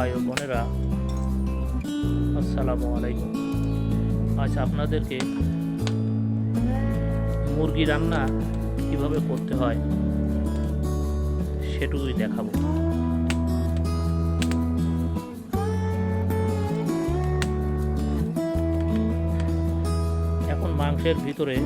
ভাই ও বোনেরা, আসসালামু আলাইকুম। আজ আপনাদেরকে মুরগি রান্না কীভাবে করতে হয় সেটুকুই দেখাবো। এখন মাংসের ভিতরে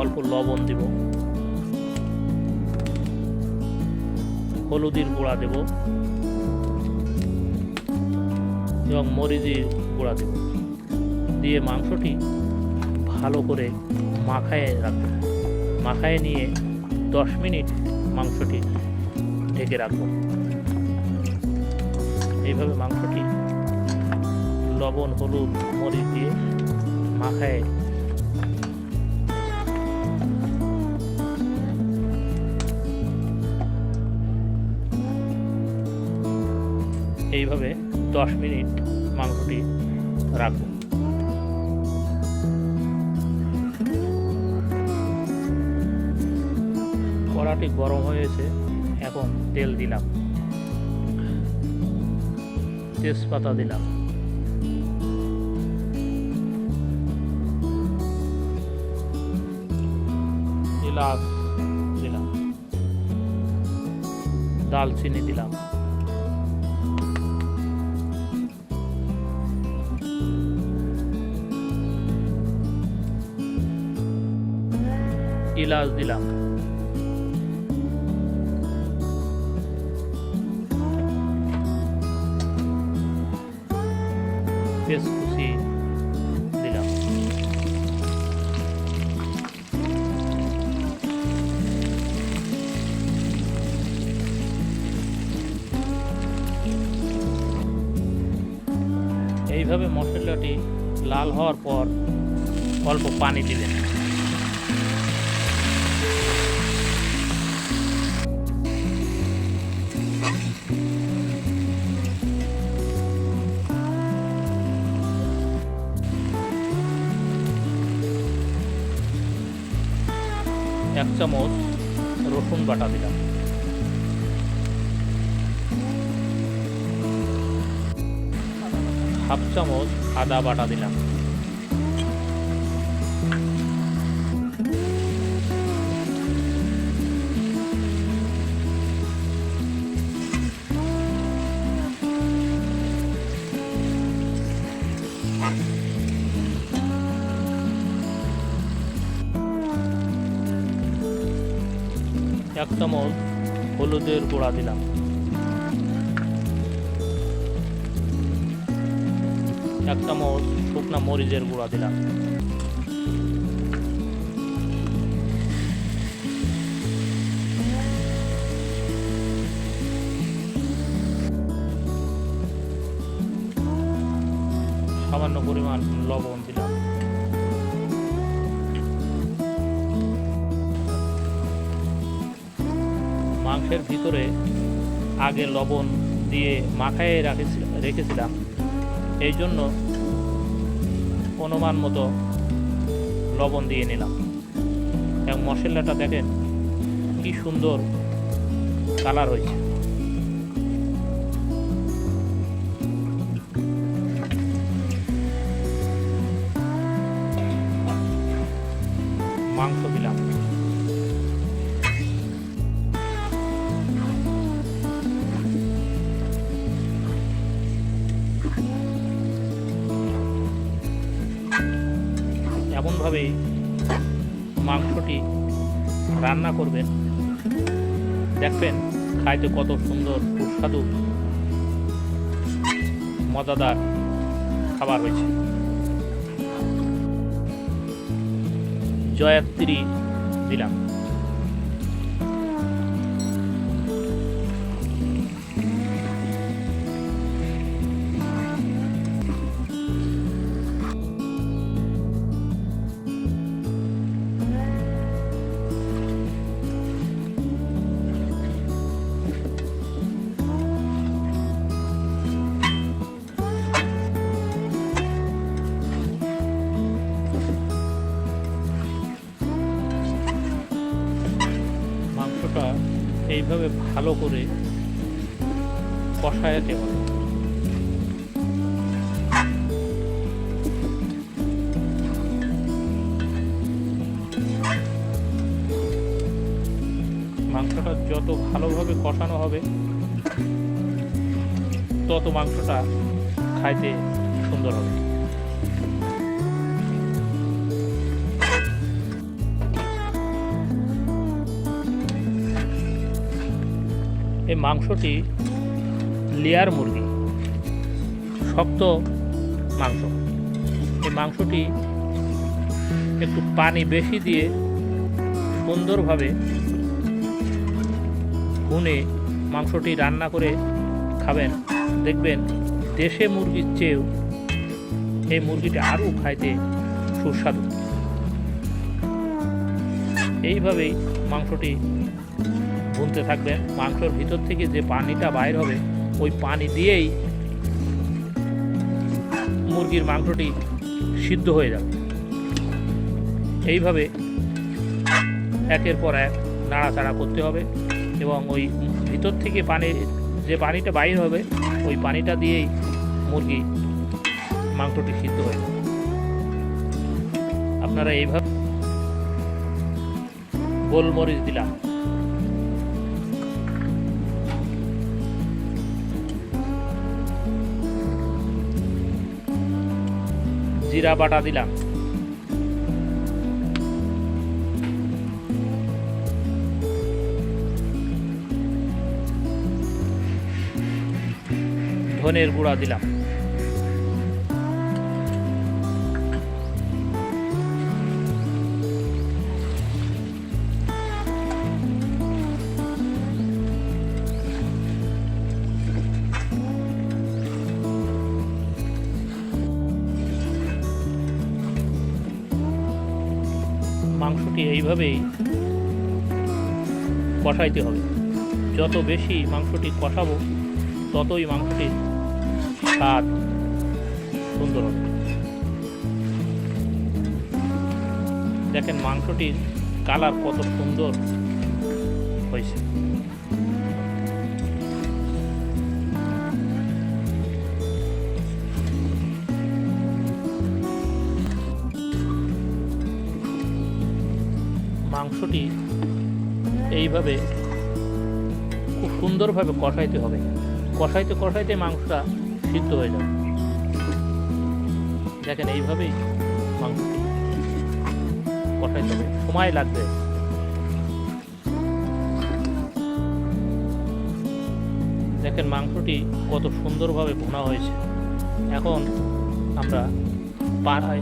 অল্প লবণ দিব, হলুদের গুঁড়া দেব এবং মরিচের গুঁড়া দেব। দিয়ে মাংসটি ভালো করে মাখায় রাখব। মাখায় নিয়ে দশ মিনিট মাংসটি ঢেকে রাখব। এইভাবে মাংসটি লবণ, হলুদ, মরিচ দিয়ে মাখায় এইভাবে দশ মিনিট মাংসটি রাখব। কড়াটি গরম হয়েছে, এখন তেল দিলাম। তেজপাতা দিলাম। এলাচ দিলাম। দালচিনি দিলাম। এলাচ দিলাম। এইভাবে মশলাটি লাল হওয়ার পর অল্প পানি দিবেন। এক চামচ রসুন বাটা দিলাম। হাফ চামচ আদা বাটা দিলাম। এক চামচ হলুদের গুঁড়া দিলাম। এক চামচ শুকনা মরিচের গুঁড়া দিলাম। সামান্য পরিমাণ লবণ মাংসের ভিতরে আগে লবণ দিয়ে মাখায় রাখেছি রেখেছিলাম। এই জন্য অনুমান মতো লবণ দিয়ে নিলাম। এবং মশলাটা দেখেন কি সুন্দর কালার হয়েছে। এমনভাবেই মাংসটি রান্না করবেন। দেখবেন খাইতে কত সুন্দর সুস্বাদু মজাদার খাবার হয়েছে। জয়াত্রী দিলাম। এইভাবে ভালো করে কষায় হবে মাংসটা যত ভালোভাবে কষানো হবে, তত মাংসটা খাইতে সুন্দর হবে। এই মাংসটি লেয়ার মুরগি, শক্ত মাংস। এই মাংসটি একটু পানি বেশি দিয়ে সুন্দরভাবে ভুনে মাংসটি রান্না করে খাবেন। দেখবেন দেশে মুরগির চেয়েও এই মুরগিটা আরও খাইতে সুস্বাদু। এইভাবেই মাংসটি ভুনতে থাকবেন মাংসর ভিতর থেকে যে পানিটা বাইর হবে, ওই পানি দিয়েই মুরগির মাংসটি সিদ্ধ হয়ে যাবে। এইভাবে একের পর এক নাড়াচাড়া করতে হবে এবং ওই ভিতর থেকে পানি যে পানিটা বাইর হবে, ওই পানিটা দিয়েই মুরগি মাংসটি সিদ্ধ হয়ে যাবে। আপনারা এইভাবে গোলমরিচ দিলাম। জিরা বাটা দিলাম। ধনের গুঁড়া দিলাম। মাংসটি এইভাবেই কষাইতে হবে। যত বেশি মাংসটি কষাবো, ততই মাংসটির স্বাদ সুন্দর হবে। দেখেন মাংসটির কালার কত সুন্দর হয়েছে। মাংসটি এইভাবে খুব সুন্দরভাবে কষাইতে হবে। কষাইতে কষাইতে মাংসটা সিদ্ধ হয়ে যাবে। দেখেন, এইভাবেই মাংসটি কষাইতে হবে। সময় লাগবে। দেখেন, মাংসটি কত সুন্দরভাবে ভোনা হয়েছে। এখন আমরা পাড়ায়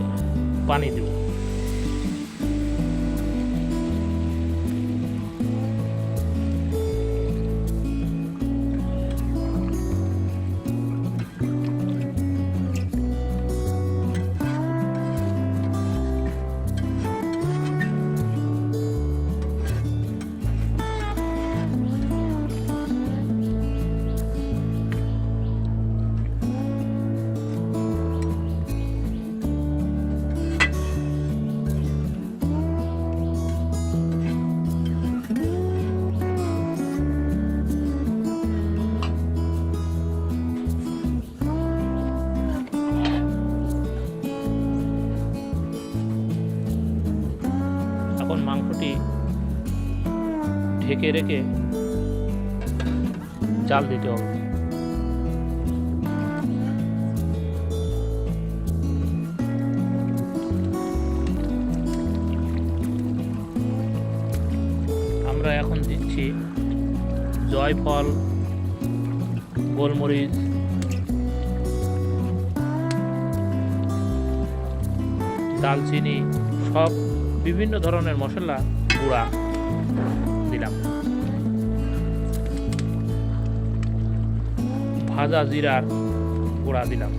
পানি দেব। এখন মাংসটি ঢেকে রেখে জাল দিতে হবে। আমরা এখন দিচ্ছি জয়ফল গোলমরিচ দালচিনি সব বিভিন্ন ধরনের মশলা গুঁড়া দিলাম। ভাজা জিরার গুঁড়া দিলাম।